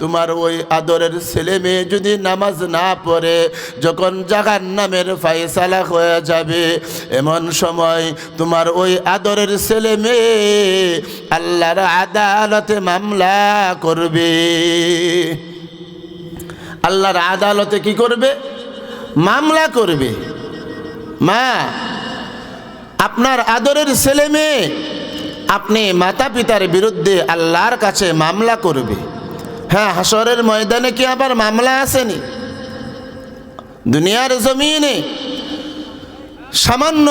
তোমার ওই আদরের ছেলে মেয়ে যদি নামাজ না পড়ে, যখন জাগার নামের ফাইসালা হয়ে যাবে, এমন সময় তোমার ওই আদরের ছেলে মেয়ে আল্লাহর আদালতে মামলা করবে। আল্লাহর আদালতে কি করবে? মামলা করবে। মা, আপনার আদরের ছেলে মেয়ে, আপনি মাতা পিতার বিরুদ্ধে আল্লাহর কাছে মামলা করবে। হ্যাঁ হাসরের ময়দানে কি আবার মামলা আসেনি? দুনিয়ার জমিনে সামান্য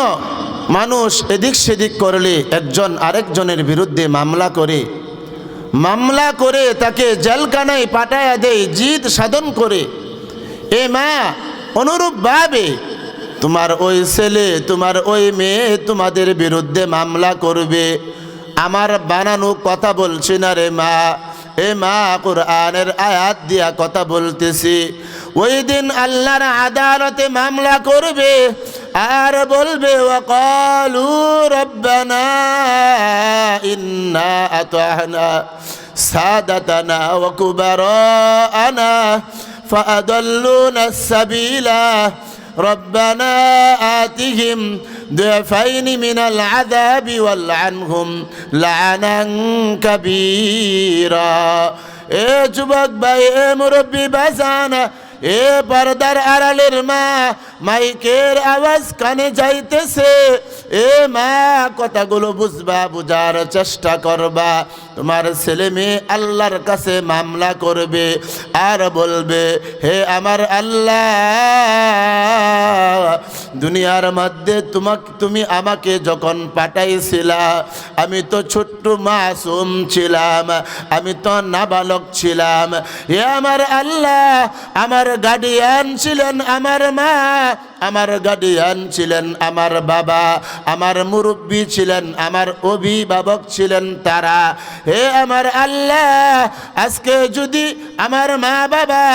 মানুষ এদিক সেদিক করলে একজন আরেকজনের বিরুদ্ধে মামলা করে মামলা করে তাকে জেলখানায় পাঠায়া দেয়, জিদ সাধন করে। এ মা, অনুরূপভাবে তোমার ওই ছেলে, তোমার ওই মেয়ে তোমাদের বিরুদ্ধে মামলা করবে। আমার বানানো কথা বলছি না রে মা। এ মা কোরআনের আয়াত দিয়া কথা বলতেছি। ওই দিন আল্লাহর আদালতে মামলা করবে আর বলবে, ওয়াকালু রব্বানা ইন্না আতাহনা সাদাতানা ওয়া কুবারানা ফাআদাল্লুনা সাবিলা। রব্বানা আতিহিম ضعفين من العذاب والعنهم لعنا كبيرا এ যুবক ভাই এ মুরব্বী বাজানা এ পর্দার আড়ালের মা মাইকের আওয়াজ কানে যাইতেছে এ মা, কথাগুলো বুঝবা, বুঝার চেষ্টা করবা। তোমার ছেলে মেয়ে আল্লাহর কাছে মামলা করবে আর বলবে, হে আমার আল্লাহ, দুনিয়ার মধ্যে তোমাকে, তুমি আমাকে যখন পাঠাইছিলা, আমি তো ছোট্ট মাসুম ছিলাম, আমি তো নাবালক ছিলাম। হে আমার আল্লাহ, আমার গার্ডিয়ান ছিলেন আমার মা আমার গার্ডিয়ান ছিলেন আমার বাবা, আমার মুরব্বী ছিলেন, আমার অভিভাবক ছিলেন তারা। হে আমার আল্লাহ, আজকে যদি আমার মা বাবা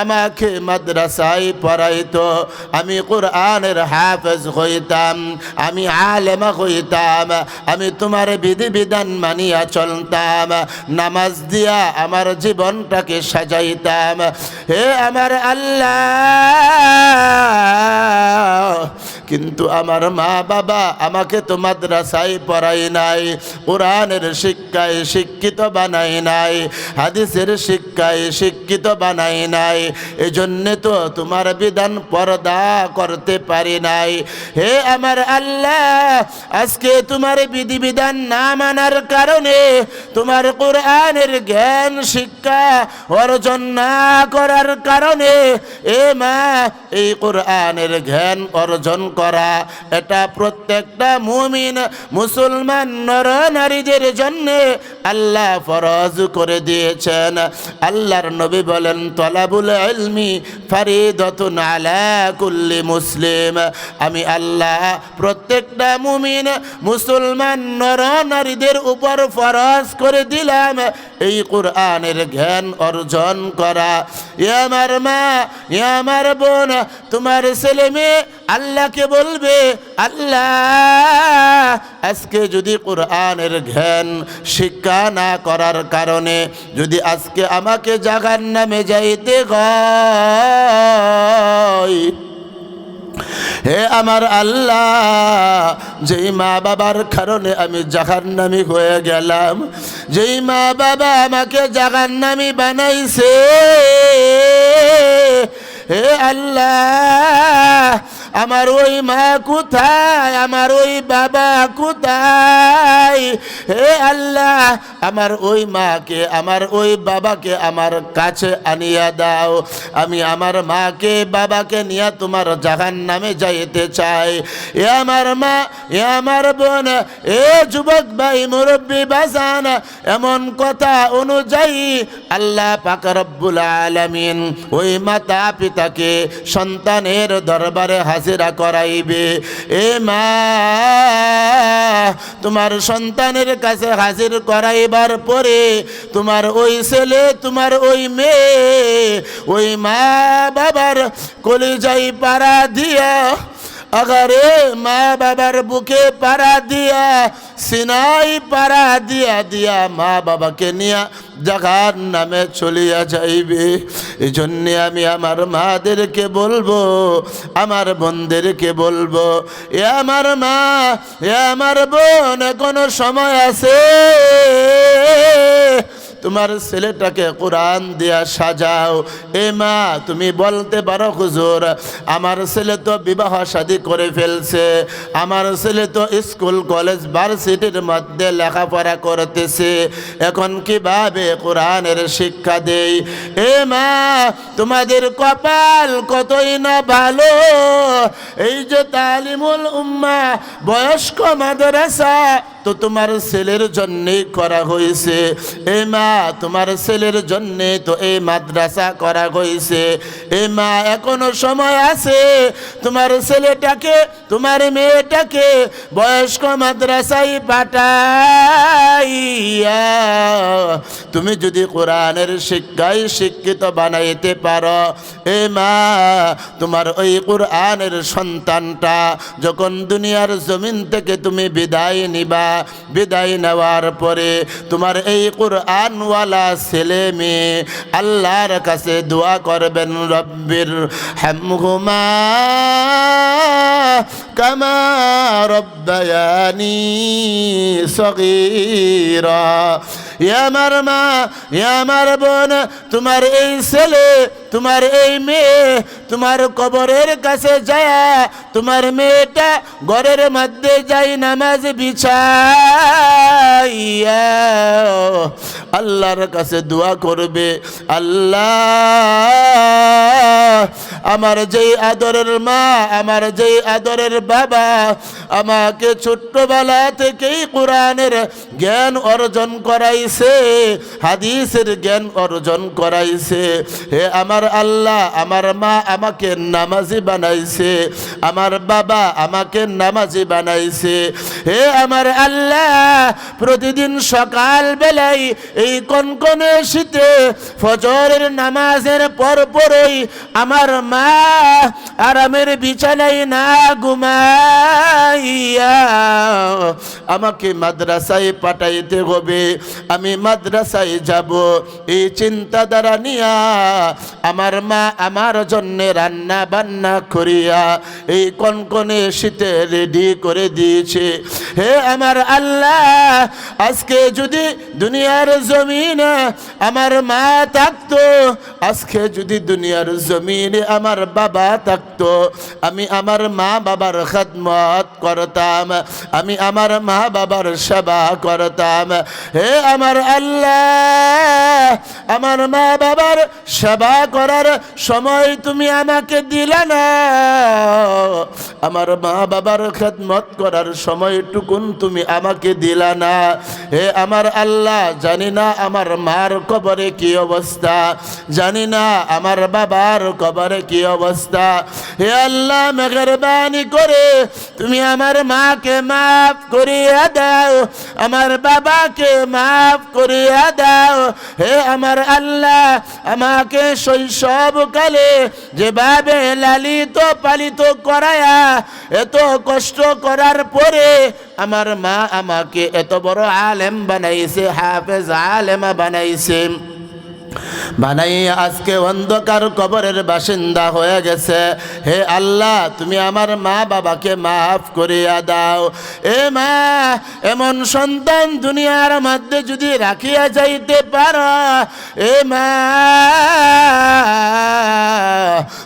আমাকে মাদ্রাসায় পড়াইতো। আমি কোরআনের হাফেজ হইতাম, আমি আলেমা হইতাম, আমি তোমার বিধিবিধান মানিয়া চলতাম, নামাজ দিয়া আমার জীবনটাকে সাজাইতাম। হে আমার আল্লাহ কিন্তু আমার মা বাবা আমাকে তো মাদ্রাসায় পড়াই নাই, কোরআনের শিক্ষায় শিক্ষিত বানাই নাই, হাদিসের শিক্ষায় শিক্ষিত বানাই নাই, এজন্যে তো তোমার বিধান পর্দা করতে পারি নাই। হে আমার আল্লাহ, আজকে তোমার বিধিবিধান না মানার কারণে তোমার কোরআনের জ্ঞান শিক্ষা অর্জন না করার কারণে এ মা, এই কোরআনের জ্ঞান অর্জন করা। এটা প্রত্যেকটা মুমিন মুসলমান নর নারীদের জন্য আল্লাহ ফরজ করে দিয়েছেন। আল্লাহর নবী বলেন, তলাবুল ইলমি ফারিদাতুন আলা কুল্লি মুসলিম। আমি আল্লাহ প্রত্যেকটা মুমিন মুসলমান নর নারীদের উপর ফরজ করে দিলাম। এই কোরআনের জ্ঞান অর্জন করা। আমার মা আমার বোন, তোমার ছেলে মেয়ে আল্লাহকে বলবে, আল্লাহ, আজকে যদি কোরআনের জ্ঞান শিক্ষা না করার কারণে যদি আজকে আমাকে জাগার নামে যাইতে হয়। হে আমার আল্লাহ, যেই মা বাবার কারণে আমি জাহান্নামি হয়ে গেলাম, যেই মা বাবা আমাকে জাহান্নামি বানাইছে, হে আল্লাহ আমার ওই মা কোথায়? আমার ওই বাবা কোথায়? হে আল্লাহ, আমার ওই মাকে, আমার ওই বাবাকে আমার কাছে আনিয়া দাও। আমি আমার মাকে, বাবাকে নিয়ে তোমার জাহান নামে যাইতে চাই। এ আমার মা, এ আমার বোন, এ যুবক ভাই, মুরব্বী, বাজান, এমন কথা অনুযায়ী আল্লাহ পাক রব্বুল আলামিন ওই মাতা পিতাকে সন্তানের দরবারে হাজিরা করাইবে। এ মা, তোমার সন্তানের কাছে হাজির করাইবার পরে তোমার ওই ছেলে, তোমার ওই মেয়ে, ওই মা বাবার কলিজাই পাড়া দিয়া আগারে মা বাবার বুকে পাড়া দিয়া সিনাই পাড়া দিয়া দিয়া মা বাবাকে নিয়া জাগার নামে চলিয়া যাইবে এই জন্যে আমি আমার মাদেরকে বলব আমার বোনদেরকে বলব এ আমার মা এ আমার বোন এখনও সময় আছে তোমার ছেলেটাকে কোরআন দিয়া সাজাও। এ মা, তুমি বলতে পারো হুজুর, আমার ছেলে তো বিবাহ শাদী করে ফেলছে। আমার ছেলে তো স্কুল, কলেজ, ভার্সিটির মধ্যে লেখাপড়া করতেছে। এখন কীভাবে কোরআনের শিক্ষা দেই? এ মা, তোমাদের কপাল কতই না ভালো? এই যে তালিমুল উম্মা, বয়স্ক মাদ্রাসা তো তোমার ছেলের জন্যেই করা হয়েছে। এ মা, তোমার ছেলের জন্যে তো এই মাদ্রাসা করা হয়েছে। এ মা, এখনও সময় আছে। তোমার ছেলেটাকে, তোমার মেয়েটাকে বয়স্ক মাদ্রাসায় পাঠাইয়া তুমি যদি কোরআনের শিক্ষায় শিক্ষিত বানাইতে পারো। এ মা, তোমার ওই কোরআনের সন্তানটা যখন দুনিয়ার জমিন থেকে তুমি বিদায় নিবা বিদায় নেওয়ার পরে তোমার এই কোরআনওয়ালা ছেলে মেয়ে আল্লাহর কাছে দোয়া করবেন রব্বির হেমঘুমা কামা রব্বায়ানি সগীরা। আমার মা আমার বোন, তোমার এই ছেলে, তোমার এই মেয়ে, তোমার কবরের কাছে যায়, তোমার মেয়েটা ঘরের মধ্যে যাই নামাজ বিছাইয়া। আল্লাহর কাছে দোয়া করবে, আল্লাহ। আমার যেই আদরের মা, আমার যেই আদরের বাবা, আমাকে ছোট্টবেলা থেকেই কোরআনের জ্ঞান অর্জন করাইছে, হাদিসের জ্ঞান অর্জন করাইছে। হে আমার আল্লাহ, আমার মা আমাকে নামাজি বানাইছে, আমার বাবা আমাকে নামাজি বানাইছে। হে আমার আল্লাহ, প্রতিদিন সকাল বেলায় এই কনকনে শীতে ফজরের নামাজের পর পরই আমার মা আরামের বিছানায় না ঘুমাইয়া আমাকে মাদ্রাসায় পাঠাইতে হবে। আমি মাদ্রাসায় যাব। এই চিন্তাধারা নিয়া আমার মা আমার জন্য রান্না বান্না করিয়া এই কনকনে শীতে রেডি করে দিয়েছে। হে আমার আল্লাহ, আজকে যদি দুনিয়ার জমিনে আমার মা থাকতো, আজকে যদি দুনিয়ার জমিনে আমার বাবা থাকতো, আমি আমার মা বাবার খেদমত করতাম, আমি আমার মা বাবার সেবা করতাম। হে আমার আল্লাহ, আমার মা বাবার সেবা করার সময় তুমি আমাকে দিলা না। আমার মা বাবার খেদমত করার সময়টুকুন তুমি আমাকে দিলা না। হে আমার আল্লাহ, জানি না আমার মার কবরে কি অবস্থা। জানি না আমার বাবার কবরে কি অবস্থা। হে আল্লাহ, মেহরবানি করে তুমি আমার মাকে মাফ করিয়া দাও। আমার বাবাকে মাফ করিয়া দাও। হে আমার আল্লাহ, আমাকে শৈশবকালে যেভাবে লালিত পালিত করায়া, এত কষ্ট করার পরে আমার মা আমাকে এত বড় আলেম বানাইছে, হাফেজ আলেমা বানাইছে। বানাই আজকে অন্ধকার কবরের বাসিন্দা হয়ে গেছে। হে আল্লাহ, তুমি আমার মা বাবাকে মাফ করিয়া দাও। এ মা, এমন সন্তান দুনিয়ার মধ্যে যদি রাখিয়া যাইতে পার, এ মা,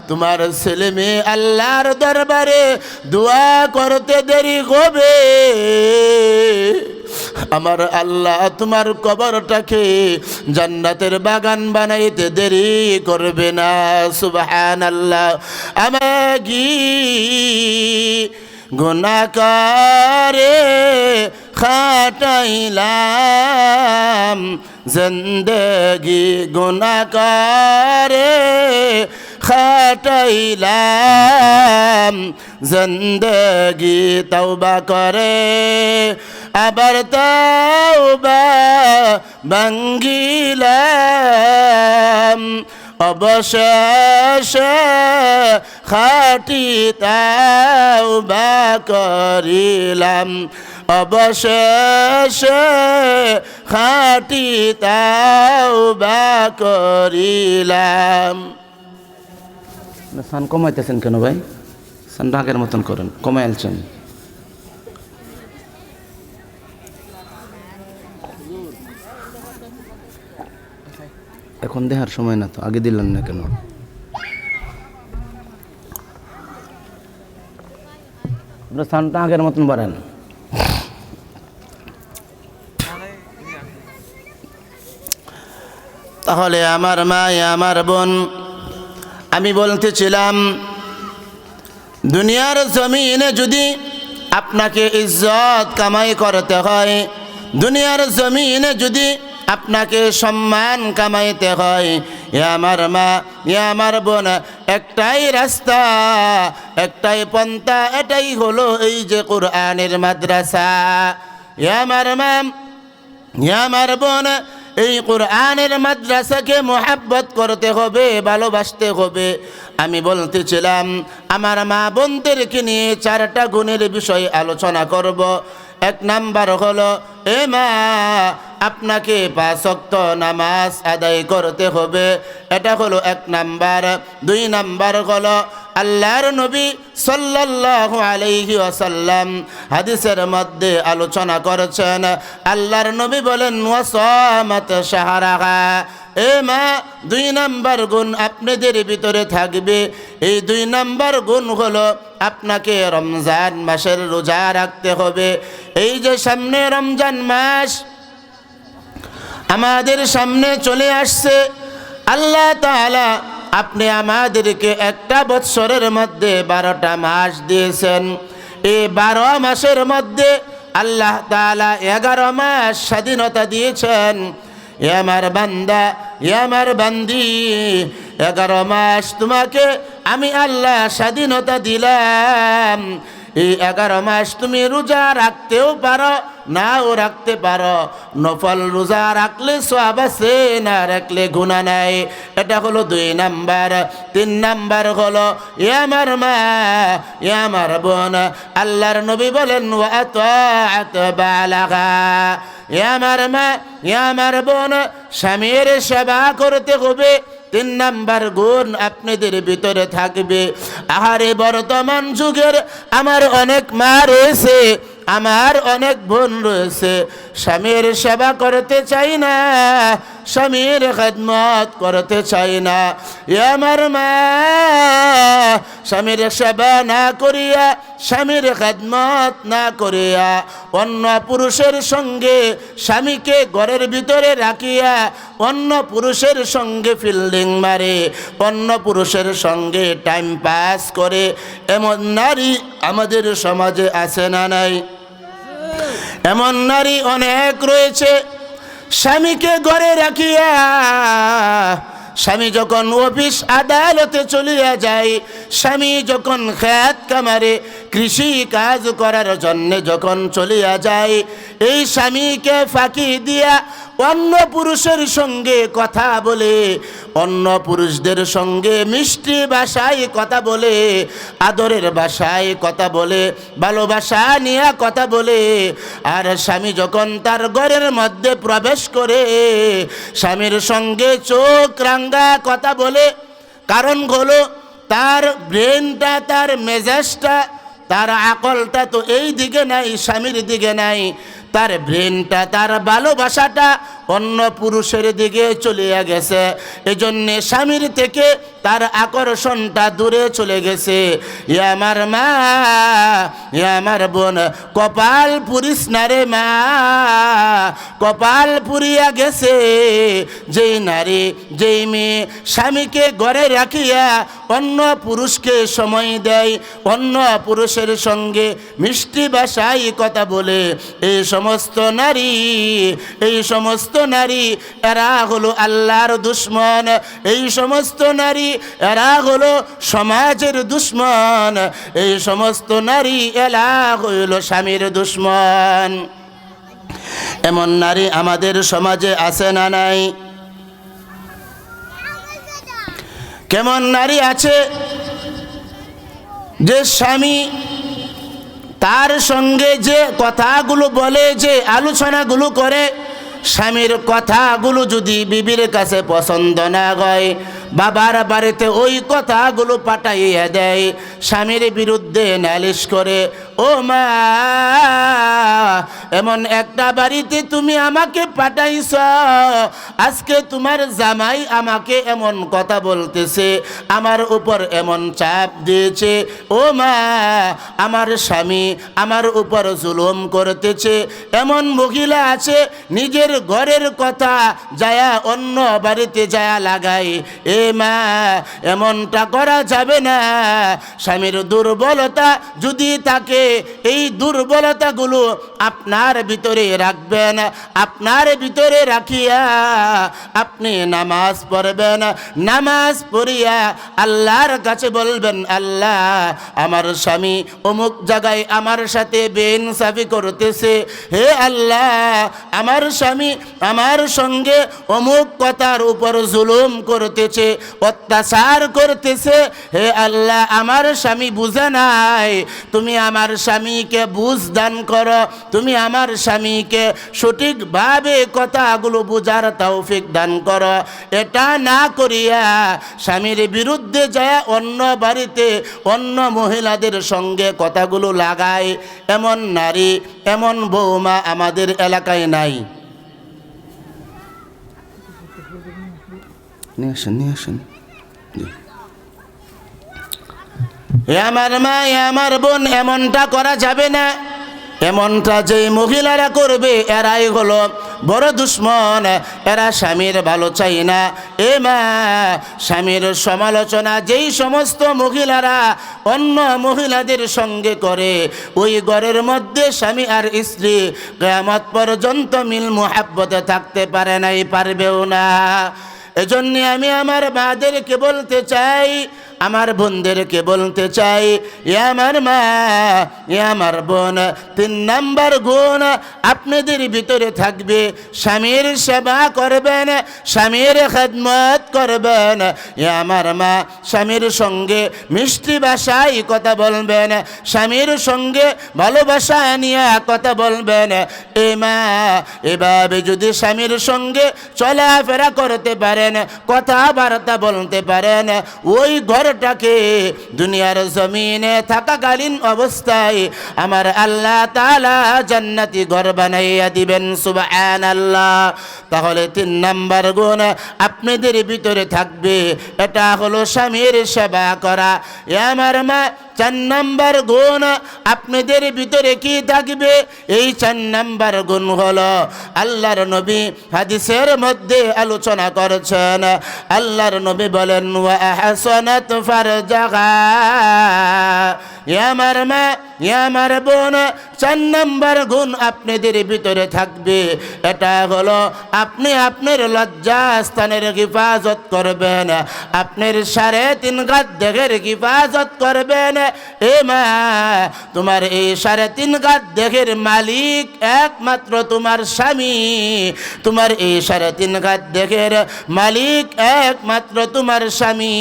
তোমার ছেলে মেয়ে আল্লাহর দরবারে দোয়া করতে দেরি হবে। আমার আল্লাহ তোমার কবরটাকে জান্নাতের বাগান বানাইতে দেরি করবে না সুবহান আল্লাহ আমাগি গুণাকারে খাটাইলাম, জিন্দগি গুণাকারে খাটাইলাম, জিন্দগি তওবা করে। আবার তাওবা ভাঙ্গিলাম। অবশেষে খাটি তাওবা করিলাম। অবশেষে খাটি তাও তাওবা করিলাম। সান কমাইতেছেন কেন ভাই? সান ঢাকের মতন করেন কমাই এখন দেহার সময় না তো, আগে দিলেন না কেন? আপনার সানটা আগের মতন বাড়ান। তাহলে আমার মা আমার বোন, আমি বলতেছিলাম, দুনিয়ার জমিনে যদি আপনাকে ইজ্জত কামাই করতে হয়, দুনিয়ার জমিনে যদি আপনাকে সম্মান কামাইতে হয়। এ আমার মা, এ আমার বোন, একটাই রাস্তা, একটাই পন্থা, এটাই হলো এই যে কোরআনের মাদ্রাসা। এ আমার মা, এ আমার বোন, এই কোরআনের মাদ্রাসাকে মোহাব্বত করতে হবে, ভালোবাসতে হবে। আমি বলতেছিলাম, আমার মা বোনদেরকে নিয়ে চারটা গুণের বিষয়ে আলোচনা করব। এক নাম্বার হলো, এ মা, আপনাকে পাঁচক্ত নামাজ আদায় করতে হবে। এটা হলো এক নাম্বার। দুই নাম্বার হলো, আল্লাহর নবী সাল্লাল্লাহু আলাইহি ওয়াসাল্লাম হাদিসের মধ্যে আলোচনা করেছেন। আল্লাহর নবী বলেন ওয়াসামাত শাহরাহা। এ মা, দুই নাম্বার গুণ আপনাদের ভিতরে থাকবে। এই দুই নাম্বার গুণ হলো আপনাকে রমজান মাসের রোজা রাখতে হবে। এই যে সামনে রমজান মাস, আমাদের সামনে চলে আসছে। আল্লাহ তাআলা আপনি আমাদেরকে একটা বৎসরের মধ্যে বারোটা মাস দিয়েছেন। এই বারো মাসের মধ্যে আল্লাহ তাআলা এগারো মাস স্বাধীনতা দিয়েছেন। এ আমার বান্দা, এ আমার বান্দি, এগারো মাস তোমাকে আমি আল্লাহ স্বাধীনতা দিলাম। এই এগারো মাস তুমি রোজা রাখতেও পারো, নাও রাখতে পারো। নফল রোজা রাখলে সব আছে, না রাখলে গুণা নাই। এটা হলো দুই নাম্বার। তিন নাম্বার হলো, এ আমার মা, এ আমার বোন, আল্লাহর নবী বলেন ওয়াত বালাগা। এ মা এ বোন, স্বামীর সেবা করতে হবে। তিন নাম্বার গুণ আপনাদের ভিতরে থাকবে। আহারে বর্তমান যুগের আমার অনেক মা রয়েছে, আমার অনেক বোন রয়েছে। স্বামীর সেবা করতে চাই না, স্বামীর খেদমত করতে চাই না। এ আমার মা, স্বামীর সেবা না করিয়া, স্বামীর খেদমত না করিয়া, অন্য পুরুষের সঙ্গে স্বামীকে ঘরের ভিতরে রাখিয়া, অন্য পুরুষের সঙ্গে ফিল্ডিং মারে, অন্য পুরুষের সঙ্গে টাইম পাস করে। এমন নারী আমাদের সমাজে আছে না নাই? এমন নারী অনেক রয়েছে। স্বামীকে ঘরে রাখিয়া, স্বামী যখন অফিস আদালতে চলিয়া যায়, স্বামী যখন খ্যাত কামারে কৃষি কাজ করার জন্যে যখন চলিয়া যায়, এই স্বামীকে ফাঁকি দিয়া অন্য পুরুষের সঙ্গে কথা বলে, অন্য পুরুষদের সঙ্গে মিষ্টি ভাষায় কথা বলে, আদরের ভাষায় কথা বলে, ভালোবাসা নিয়ে কথা বলে। আর স্বামী যখন তার ঘরের মধ্যে প্রবেশ করে, স্বামীর সঙ্গে চোখ রাঙ্গা কথা বলে, কারণ হলো তার ব্রেনটা, তার মেজাজটা, তার আকলটা তো এই দিকে নাই, স্বামীর দিকে নাই। তার ব্রেনটা তার ভালোবাসাটা অন্য পুরুষের দিকে চলিয়া গেছে। এজন্যে স্বামীর থেকে তার আকর্ষণটা দূরে চলে গেছে। ই আমার মা ই আমার বোন, কপাল পুরিস না রে মা, কপাল পুরিয়া গেছে। যেই নারী, যেই মেয়ে স্বামীকে ঘরে রাখিয়া অন্য পুরুষকে সময় দেয়, অন্য পুরুষের সঙ্গে মিষ্টি ভাষায় কথা বলে এই সমস্ত নারী, এই সমস্ত নারী, এরা হলো আল্লাহর দুশ্মন। এই সমস্ত নারী, এরা হলো সমাজের দুশ্মন। এই সমস্ত নারী, এরা হইল স্বামীর দুশ্মন। এমন নারী আমাদের সমাজে আছে না নাই? কেমন নারী আছে যে স্বামী তার সঙ্গে যে কথাগুলো বলে, যে আলোচনাগুলো করে স্বামীর কথাগুলো যদি বিবির কাছে পছন্দ না হয় বাবার বাড়িতে ওই কথাগুলো পাঠাইয়া দেয়। স্বামীর বিরুদ্ধে নালিশ করে, ও মা, এমন একটা বাড়িতে তুমি আমাকে পাঠাইছ। আজকে তোমার জামাই আমাকে এমন কথা বলতেছে, আমার উপর এমন চাপ দিয়েছে। ও মা, আমার স্বামী আমার উপর জুলুম করতেছে। এমন মহিলা আছে, নিজের ঘরের কথা যায়া অন্য বাড়িতে যায়া লাগাই এ মা, এমনটা করা যাবে না। স্বামীর দুর্বলতা যদি তাকে এই দুর্বলতাগুলো আপনার ভিতরে রাখবেন, আপনার ভিতরে রাখিয়া আপনি নামাজ পড়বেন। নামাজ পড়িয়া আল্লাহর কাছে বলবেন, আল্লাহ, আমার স্বামী অমুক জায়গায় আমার সাথে বেনসাফি করতেছে। হে আল্লাহ, আমার স্বামী আমার সঙ্গে অমুক কথার উপর জুলুম করতেছে। অত্যাচার করতেছে, হে আল্লাহ, আমার স্বামী বুঝে নাই। তুমি আমার স্বামীকে বুঝ দান করো, তুমি আমার স্বামীকে সঠিকভাবে কথাগুলো বুঝার তৌফিক দান করো। এটা না করিয়া স্বামীর বিরুদ্ধে যায়, অন্য বাড়িতে অন্য মহিলাদের সঙ্গে কথাগুলো লাগায়। এমন নারী, এমন বৌমা আমাদের এলাকায় নাই। নিয়ে আসেন আমার মা আমার বোন, এমনটা করা যাবে না। এমনটা যে মহিলারা করবে, এরাই হলো বড় দুশ্মন। এরা স্বামীর ভালো চাই না। এ মা, স্বামীর সমালোচনা যেই সমস্ত মহিলারা অন্য মহিলাদের সঙ্গে করে, ওই ঘরের মধ্যে স্বামী আর স্ত্রী কেয়ামত পর্যন্ত মিল মোহাব্বতে থাকতে পারে নাই, পারবেও না। এজন্য আমি আমার বাদেরকে বলতে চাই আমার বোনদেরকে বলতে চাই, এ আমার মা, এ আমার বোন, তিন নাম্বার গুণ আপনাদের ভিতরে থাকবে। স্বামীর সেবা করবেন, স্বামীর খেদমত করবেন। এ আমার মা, স্বামীর সঙ্গে মিষ্টি ভাষায় কথা বলবেন, স্বামীর সঙ্গে ভালোবাসা নিয়ে কথা বলবেন। এ মা, এভাবে যদি স্বামীর সঙ্গে চলাফেরা করতে পারেন, কথাবার্তা বলতে পারেন, ওই ঘরটাকে দুনিয়ার জমিনে থাকাকালীন অবস্থায় আমার আল্লাহ তালা জান্নাতি ঘর বানাইয়া দিবেন সুবান আল্লাহ তাহলে তিন নাম্বার গুণ আপনাদের ভিতরে থাকবে, এটা হলো স্বামীর সেবা করা। এ আমার মা চার নাম্বার গুণ আপনাদের ভিতরে কি থাকবে? এই চার নাম্বার গুণ হলো আল্লাহর নবী হাদিসের মধ্যে আলোচনা করছেন। আল্লাহর নবী বলেন, ওয়া আহসানাত ফারজাগা। ইয়া আমার মা আমার বোন চার নাম্বার গুণ আপনাদের ভিতরে থাকবে। এটা হলো আপনি আপনার লজ্জা স্থানের হেফাজত করবেন। আপনার সাড়ে তিন গাত দেখের হেফাজত করবেন। এ মা, তোমার এই সাড়ে তিন গাত দেখের মালিক একমাত্র তোমার স্বামী। তোমার এই সাড়ে তিন গাত দেখের মালিক একমাত্র তোমার স্বামী।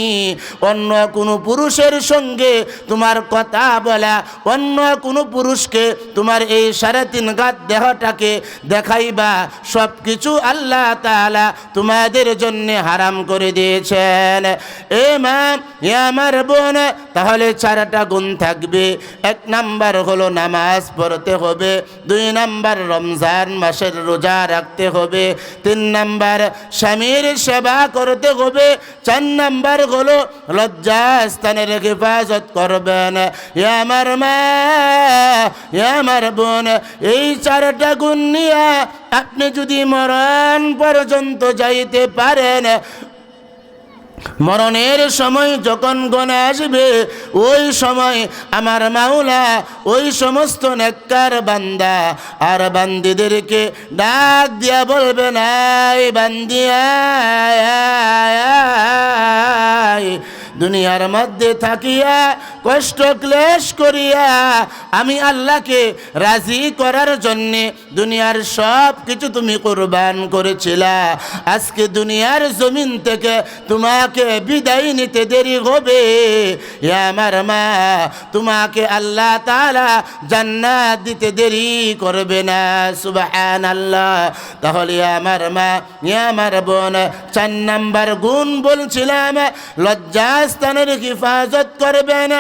অন্য কোনো পুরুষের সঙ্গে তোমার কথা বলা, অন্য কোনো পুরুষকে তোমার এই সাড়ে তিন গাত দেহটাকে দেখাইবা সব কিছু আল্লাহ তাআলা তোমাদের জন্য হারাম করে দিয়েছেন। এ মা, এ আমার বোন, তাহলে চারটা গুণ থাকবে। এক নাম্বার হলো নামাজ পড়তে হবে, দুই নাম্বার রমজান মাসের রোজা রাখতে হবে, তিন নাম্বার স্বামীর সেবা করতে হবে, চার নাম্বার হলো লজ্জা স্থানের হেফাজত করবেন। আমার মা আমার বোন এই চারটা গুণ নিয়ে আপনি যদি মরণ পর্যন্ত যাইতে পারেন মরণের সময় যখন গনে আসবে ওই সময় আমার মাওলা ওই সমস্ত নেককার বান্দা আর বান্দিদেরকে ডাক দিয়া বলবে নাই বান্দিয়া দুনিয়ার মধ্যে থাকিয়া, কষ্ট ক্লেশ করিয়া, আমি আল্লাহকে রাজি করার জন্যে দুনিয়ার সব কিছু তুমি কোরবান করেছিলা। আজকে দুনিয়ার জমিন থেকে তোমাকে বিদায় নিতে দেরি হবে। আমার মা, তোমাকে আল্লাহ তালা জান্নাত দিতে দেরি করবে না সুবহান আল্লাহ তাহলে আমার মা আমার বোন, চার নাম্বার গুণ বলছিলাম লজ্জাস্থানের হিফাজত করবেন,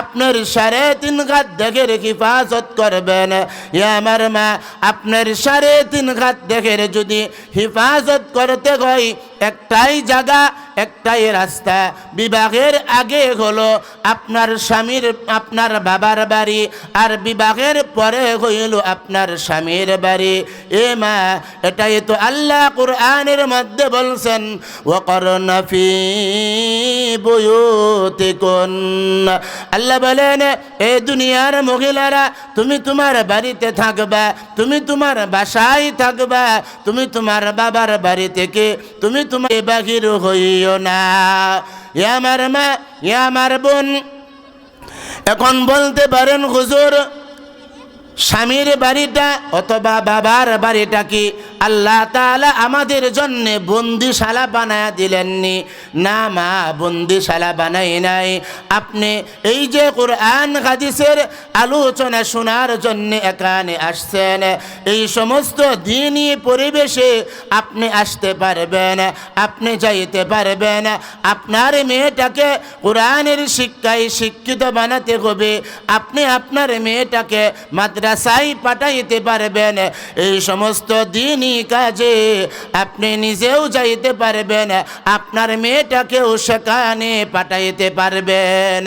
আপনার সাড়ে তিন ঘাত দেখের হিফাজত করবেন। এ আমার মা, আপনার সাড়ে তিন ঘাত দেখের যদি হিফাজত করতে হয়, একটাই জায়গা একটাই রাস্তা। বিবাহের আগে হলো আপনার স্বামীর, আপনার বাবার বাড়ি, আর বিবাহের পরে হইল আপনার স্বামীর বাড়ি। এ মা, এটাই তো আল্লাহ কোরআনের মধ্যে বলছেন ওকরনা ফি বুয়ুতিকুন। আল্লাহ বলেন, এ দুনিয়ার মহিলারা, তুমি তোমার বাড়িতে থাকবা, তুমি তোমার বাসায় থাকবা, তুমি তোমার বাবার বাড়ি থেকে, তুমি তোমার বাহির হইও। না। এ আমার মা আমার বোন। এখন বলতে পারেন, হুজুর, স্বামীর বাড়িটা অথবা বাবার বাড়িটা কি আল্লাহ তাআলা আমাদের জন্যে বন্দিশালা বানায় দিলেননি। না মা, বন্দিশালা বানাই নাই। আপনি এই যে কোরআন হাদিসের আলোচনা শোনার জন্য এখানে আসছেন, এই সমস্ত দিনই পরিবেশে আপনি আসতে পারবেন, আপনি যাইতে পারবেন। আপনার মেয়েটাকে কোরআনের শিক্ষায় শিক্ষিত বানাতে হবে। আপনি আপনার মেয়েটাকে মাদ্রাসায় পাঠাইতে পারবেন। এই সমস্ত দিনই কাজে, আপনি নিজেও যাইতে পারবেন, আপনার মেয়েটাকেও সেখানে পাঠাইতে পারবেন।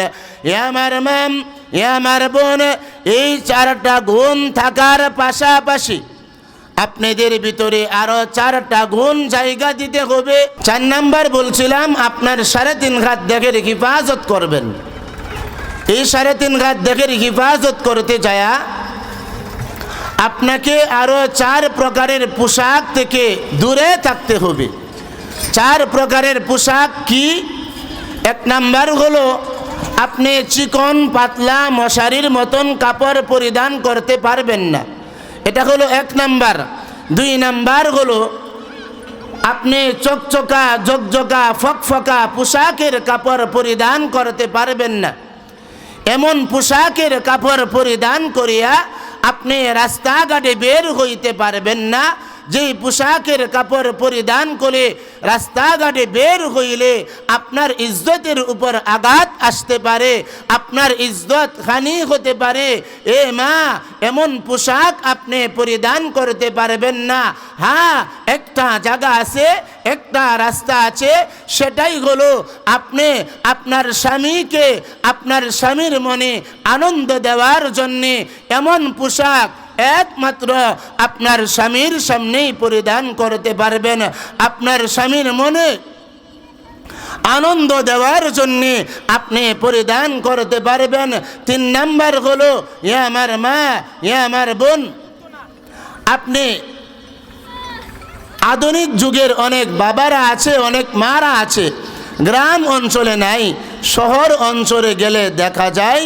আমার ম্যাম আমার বোন, এই চারটা গুণ থাকার পাশাপাশি আপনাদের ভিতরে আরও চারটা গুণ জায়গা দিতে হবে। চার নাম্বার বলছিলাম, আপনার সাড়ে তিন ঘাত দেখে হিফাজত করবেন। এই সাড়ে তিন ঘাত দেখে হিফাজত করতে যায়া আপনাকে আরও চার প্রকারের পোশাক থেকে দূরে থাকতে হবে। চার প্রকারের পোশাক কি? এক নাম্বার হলো, আপনি চিকন, পাতলা, মশারির মতন কাপড় পরিধান করতে পারবেন না। এটা হলো এক নাম্বার। দুই নাম্বার হলো, আপনি চকচকা, জকজকা, ফকফকা পোশাকের কাপড় পরিধান করতে পারবেন না। এমন পোশাকের কাপড় পরিধান করিয়া আপনি রাস্তাঘাটে বের হইতে পারবেন না। যেই পোশাকের কাপড় পরিধান করে রাস্তাঘাটে বের হইলে আপনার ইজ্জতের উপর আঘাত আসতে পারে, আপনার ইজ্জত হানি হতে পারে। এ মা, এমন পোশাক আপনি পরিধান করতে পারবেন না। হ্যাঁ একটা জায়গা আছে, একটা রাস্তা আছে, সেটাই হলো আপনি আপনার স্বামীকে, আপনার স্বামীর মনে আনন্দ দেওয়ার জন্যে এমন পোশাক একমাত্র আপনার স্বামীর সামনেই পরিধান করতে পারবেন। আপনার স্বামীর মনে আনন্দ দেওয়ার জন্যে আপনি পরিধান করতে পারবেন। তিন নাম্বার হলো, এ আমার মা, এ আমার বোন। আপনি আধুনিক যুগের অনেক বাবারা আছে, অনেক মারা আছে। গ্রাম অঞ্চলে নাই, শহর অঞ্চলে গেলে দেখা যায়,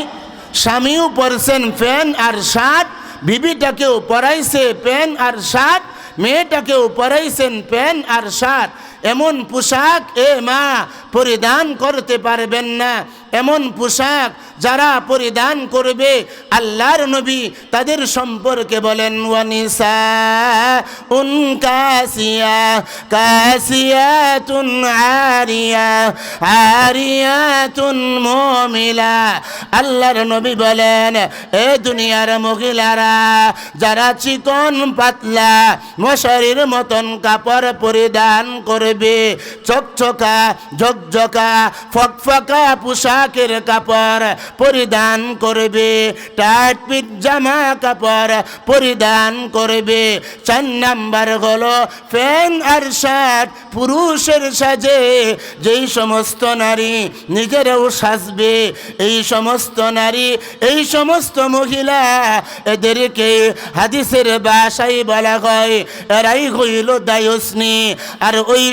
স্বামীও পরছেন প্যান আর শার্ট বিবিটাকেও পরাইছে প্যান আর শার্ট মেয়েটাকেও পরাইছেন প্যান আর শার্ট। এমন পোশাক এ মা পরিধান করতে পারবেন না। এমন পোশাক যারা পরিধান করবে, আল্লাহর নবী তাদের সম্পর্কে বলেন ওয়ানিসা উন কাসিয়া, কাসিয়াতুন আরিয়া, আরিয়াতুন মুমিলা। আল্লাহর নবী বলেন, এ দুনিয়ার মহিলারা, যারা চিকন, পাতলা, মশারির মতন কাপড় পরিধান করবে চকচকা, ঝকঝকা, ফকফকা পোশাকের কাপড় পরিধান করবে। টাইট পিট জামা কাপড় পরিধান করবে। চার নাম্বার হলো ফ্যান আর শার্ট পুরুষের সাজে। যেই সমস্ত নারী নিজেরাও সাজবে, এই সমস্ত নারী, এই সমস্ত মহিলা, এদেরকে হাদিসের বাসায় বলা হয়, এরাই হইল দায়স্নি আর ওই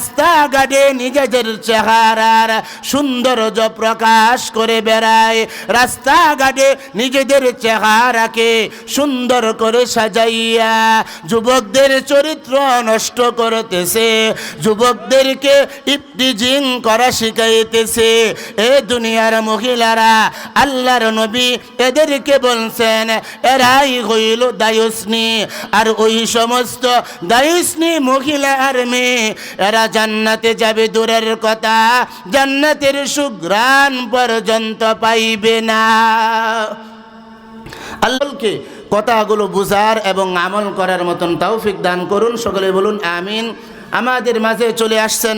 রাস্তাঘাটে নিজেদের চেহারার সৌন্দর্য প্রকাশ করে বেড়ায়। রাস্তাঘাটে নিজেদের চেহারাকে সুন্দর করে সাজাইয়া যুবকদের চরিত্র নষ্ট করতেছে, যুবকদেরকে ইফটিজিং করা শিখাইতেছে। এ দুনিয়ার মহিলারা আল্লাহর নবী এদেরকে বলছেন, এরাই হইল দায়ুসনি। আর ওই সমস্ত দায়ুসনি মহিলা আর মেয়ে, এরা জান্নাতে যাবে দূরের কথা, জান্নাতের সুগ্রাণ পর্যন্ত পাইবে না। আল্লাহকে কথাগুলো বুঝার এবং আমল করার মতন তৌফিক দান করুন। সকলে বলুন, আমিন। আমাদের মাঝে চলে আসছেন